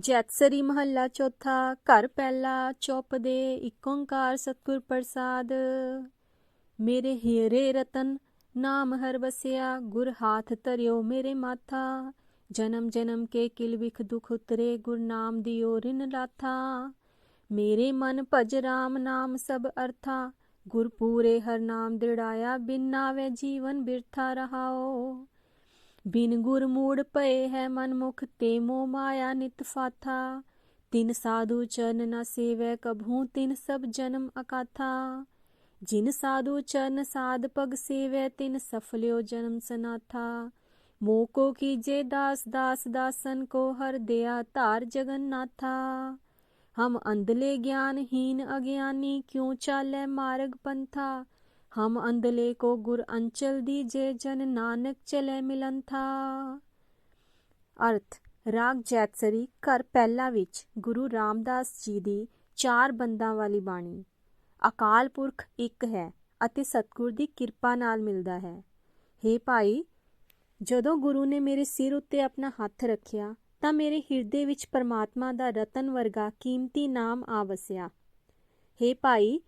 ਜੈਤਸਰੀ ਮਹੱਲਾ ਚੌਥਾ, ਘਰ ਪਹਿਲਾ ਚੌਪਦੇ ਏਕ ਓੰਕਾਰ ਸਤਿਗੁਰ ਪ੍ਰਸਾਦ। ਮੇਰੇ ਹੀਰੇ ਰਤਨ, ਨਾਮ ਹਰ ਵਸਿਆ, ਗੁਰ ਹਾਥ ਧਰਿਓ ਮੇਰੇ ਮਾਥਾ। ਜਨਮ ਜਨਮ ਕੇ ਕਿਲ ਵਿਖ ਦੁਖ ਉਤਰੇ, ਗੁਰ ਨਾਮ ਦਿਓ ਰਿਨ ਲਾਥਾ। ਮੇਰੇ ਮਨ ਭਜ ਰਾਮ ਨਾਮ ਸਭ ਅਰਥਾ, ਗੁਰ ਪੂਰੇ ਹਰ ਨਾਮ ਦਿੜਾਇਆ, ਬਿਨ ਨਾਵੇ ਜੀਵਨ ਬਿਰਥਾ ਰਹਾਓ। ਬਿਨ ਗੁਰ ਮੂੜ ਪਏ ਹੈ ਮਨ ਮੁਖ ਤੇ ਮੋ ਮਾਇਆ ਨਿਤ ਫਾਥਾ। ਤਿਨ ਸਾਧੂ ਚਰਨ ਨਾ ਸੇਵੈ ਕਭੂ, ਤਿਨ ਸਭ ਜਨਮ ਅਕਾਥਾ। ਜਿਨ ਸਾਧੂ ਚਰਨ ਸਾਧ ਪਗ ਸੇਵੈ, ਤਿਨ ਸਫਲਿਓ ਜਨਮ ਸਨਾਥਾ। ਮੋਕੋ ਕੀਜੇ ਦਾਸ ਦਾਸ ਦਾਸਨ ਕੋ ਹਰ ਦਿਆ ਧਾਰ ਜਗਨਨਾਥਾ। ਹਮ ਅੰਧਲੇ ਗਿਆਨਹੀਨ ਅਗਿਆਨੀ, ਕਿਉ ਚਾਲੈ ਮਾਰਗ ਪੰਥਾ। ਹਮ ਅੰਧਲੇ ਕੋ ਗੁਰ ਅੰਚਲ ਦੀਜੇ ਜਨ ਨਾਨਕ ਚਲੇ ਮਿਲੰਥਾ ਅਰਥ, ਰਾਗ ਜੈਤਸਰੀ ਘਰ ਪਹਿਲਾ ਵਿੱਚ ਗੁਰੂ ਰਾਮਦਾਸ ਜੀ ਦੀ ਚਾਰ ਬੰਦਾਂ ਵਾਲੀ ਬਾਣੀ। ਅਕਾਲ ਪੁਰਖ ਇੱਕ ਹੈ ਅਤੇ ਸਤਿਗੁਰ ਦੀ ਕਿਰਪਾ ਨਾਲ ਮਿਲਦਾ ਹੈ। हे ਭਾਈ, ਜਦੋਂ ਗੁਰੂ ਨੇ ਮੇਰੇ ਸਿਰ ਉੱਤੇ ਆਪਣਾ ਹੱਥ ਰੱਖਿਆ, ਤਾਂ ਮੇਰੇ ਹਿਰਦੇ ਵਿੱਚ ਪਰਮਾਤਮਾ ਦਾ ਰਤਨ ਵਰਗਾ ਕੀਮਤੀ ਨਾਮ ਆ ਵਸਿਆ। हे ਭਾਈ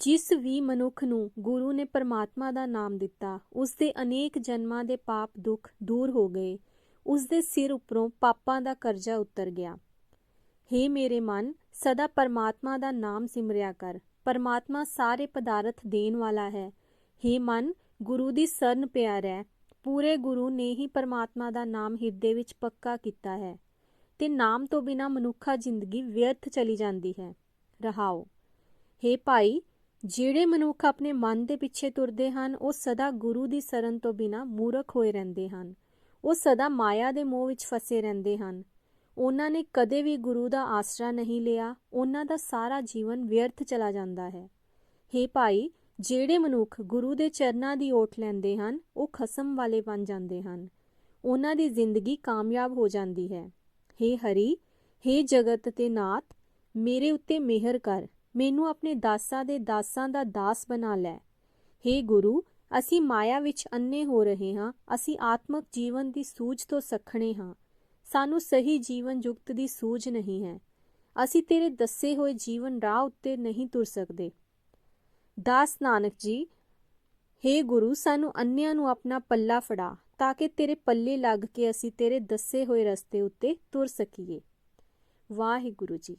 ਜਿਸ ਵੀ ਮਨੁੱਖ ਨੂੰ ਗੁਰੂ ਨੇ ਪਰਮਾਤਮਾ ਦਾ ਨਾਮ ਦਿੱਤਾ ਉਸ ਦੇ ਅਨੇਕ ਜਨਮਾਂ ਦੇ ਪਾਪ ਦੁੱਖ ਦੂਰ ਹੋ ਗਏ ਉਸ ਦੇ ਸਿਰ ਉੱਪਰੋਂ ਪਾਪਾਂ ਦਾ ਕਰਜ਼ਾ ਉਤਰ ਗਿਆ हे ਮੇਰੇ ਮਨ ਸਦਾ ਪਰਮਾਤਮਾ ਦਾ ਨਾਮ ਸਿਮਰਿਆ ਕਰ ਪਰਮਾਤਮਾ ਸਾਰੇ ਪਦਾਰਥ ਦੇਣ ਵਾਲਾ ਹੈ हे ਮਨ ਗੁਰੂ ਦੀ ਸਰਨ ਪਿਆ ਰਹਿ ਪੂਰੇ ਗੁਰੂ ਨੇ ਹੀ ਪਰਮਾਤਮਾ ਦਾ ਨਾਮ ਹਿਰਦੇ ਵਿੱਚ ਪੱਕਾ ਕੀਤਾ ਹੈ ਤੇ ਨਾਮ ਤੋਂ ਬਿਨਾ ਮਨੁੱਖਾ ਜ਼ਿੰਦਗੀ ਵਿਅਰਥ ਚਲੀ ਜਾਂਦੀ ਹੈ ਰਹਾਓ हे ਭਾਈ ਜਿਹੜੇ ਮਨੁੱਖ ਆਪਣੇ ਮਨ ਦੇ ਪਿੱਛੇ ਤੁਰਦੇ ਹਨ, ਉਹ ਸਦਾ ਗੁਰੂ ਦੀ ਸ਼ਰਨ ਤੋਂ ਬਿਨਾ ਮੂਰਖ ਹੋਏ ਰਹਿੰਦੇ ਹਨ। ਉਹ ਸਦਾ ਮਾਇਆ ਦੇ ਮੋਹ ਵਿੱਚ ਫਸੇ ਰਹਿੰਦੇ ਹਨ। ਉਹਨਾਂ ਨੇ ਕਦੇ ਵੀ ਗੁਰੂ ਦਾ ਆਸਰਾ ਨਹੀਂ ਲਿਆ। ਉਹਨਾਂ ਦਾ ਸਾਰਾ ਜੀਵਨ ਵਿਅਰਥ ਚਲਾ ਜਾਂਦਾ ਹੈ। ਹੇ ਭਾਈ, ਜਿਹੜੇ ਮਨੁੱਖ ਗੁਰੂ ਦੇ ਚਰਨਾਂ ਦੀ ਓਟ ਲੈਂਦੇ ਹਨ, ਉਹ ਖਸਮ ਵਾਲੇ ਬਣ ਜਾਂਦੇ ਹਨ। ਉਹਨਾਂ ਦੀ ਜ਼ਿੰਦਗੀ ਕਾਮਯਾਬ ਹੋ ਜਾਂਦੀ ਹੈ। ਹੇ ਹਰੀ, ਹੇ ਜਗਤ ਤੇ ਨਾਥ, ਮੇਰੇ ਉੱਤੇ ਮਿਹਰ ਕਰ। ਮੈਨੂੰ ਆਪਣੇ ਦਾਸਾਂ ਦੇ ਦਾਸਾਂ ਦਾ ਦਾਸ ਬਣਾ ਲੈ। हे ਗੁਰੂ, ਅਸੀਂ ਮਾਇਆ ਵਿੱਚ ਅੰਨੇ ਹੋ ਰਹੇ ਹਾਂ। ਅਸੀਂ ਆਤਮਕ ਜੀਵਨ ਦੀ ਸੂਝ ਤੋਂ ਸਖਣੇ ਹਾਂ। ਸਾਨੂੰ ਸਹੀ ਜੀਵਨ ਜੁਗਤ ਦੀ ਸੂਝ ਨਹੀਂ ਹੈ। ਅਸੀਂ ਤੇਰੇ ਦੱਸੇ ਹੋਏ ਜੀਵਨ ਰਾਹ ਉੱਤੇ ਨਹੀਂ ਤੁਰ ਸਕਦੇ। ਦਾਸ ਨਾਨਕ ਜੀ हे ਗੁਰੂ, ਸਾਨੂੰ ਅੰਨਿਆਂ ਨੂੰ ਆਪਣਾ ਪੱਲਾ ਫੜਾ ਤਾਂ ਕਿ ਤੇਰੇ ਪੱਲੇ ਲੱਗ ਕੇ ਅਸੀਂ ਤੇਰੇ ਦੱਸੇ ਹੋਏ ਰਸਤੇ ਉੱਤੇ ਤੁਰ ਸਕੀਏ। ਵਾਹਿਗੁਰੂ ਜੀ।